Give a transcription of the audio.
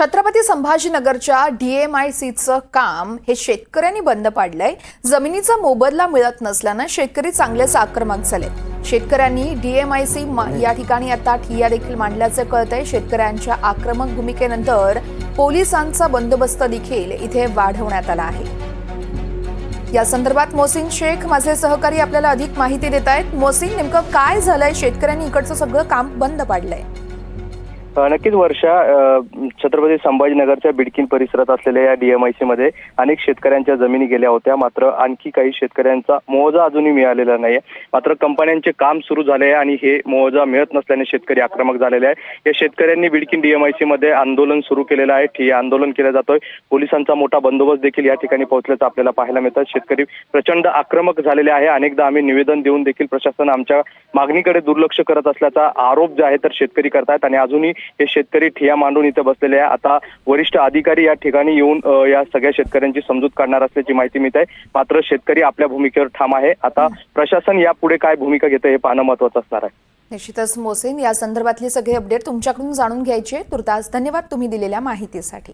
छत्रपती संभाजीनगरच्या डीएमआयसीचं काम हे शेतकऱ्यांनी बंद पाडलंय. जमिनीचा मोबदला मिळत नसल्यानं शेतकरी चांगलेच आक्रमक झाले. शेतकऱ्यांनी डीएमआयसी या ठिकाणी आता ठिय्या देखील मांडल्याचं कळतंय. शेतकऱ्यांच्या आक्रमक भूमिकेनंतर पोलिसांचा बंदोबस्त देखील इथे वाढवण्यात आला आहे. या संदर्भात मोसिन शेख माझे सहकारी आपल्याला अधिक माहिती देत आहेत मोसिन नेमकं काय झालंय? शेतकऱ्यांनी इकडचं सगळं काम बंद पाडलंय. नक्कीच वर्षा छत्रपती संभाजीनगरच्या बिडकीन परिसरात असलेल्या या डीएमआयसी मध्ये अनेक शेतकऱ्यांच्या जमिनी गेल्या होत्या. मात्र आणखी काही शेतकऱ्यांचा मोजा अजूनही मिळालेला नाही मात्र कंपन्यांचे काम सुरू झाले आहे आणि हे मोजा मिळत नसल्याने शेतकरी आक्रमक झालेले आहे या शेतकऱ्यांनी बिडकीन डीएमआयसी मध्ये आंदोलन सुरू केलेलं आहे. ठिय्या आंदोलन केलं जातोय. पोलिसांचा मोठा बंदोबस्त देखील या ठिकाणी पोहोचल्याचं आपल्याला पाहायला मिळतं. शेतकरी प्रचंड आक्रमक झालेले आहे. अनेकदा आम्ही निवेदन देऊन देखील प्रशासन आमच्या मागणीकडे दुर्लक्ष करत असल्याचा आरोप जे आहे तर शेतकरी करतायत आणि अजूनही हे शेतकरी ठिया मांडून इथं बसलेले आहे. आता वरिष्ठ अधिकारी या ठिकाणी येऊन या सगळ्या शेतकऱ्यांची समजूत काढणार असल्याची माहिती मिळत आहे. मात्र शेतकरी आपल्या भूमिकेवर ठाम आहे. आता प्रशासन यापुढे काय भूमिका घेतं हे पाहणं महत्वाचं असणार आहे. निश्चितच मोसेन या संदर्भातले सगळे अपडेट तुमच्याकडून जाणून घ्यायचे. तुर्तास धन्यवाद तुम्ही दिलेल्या माहितीसाठी.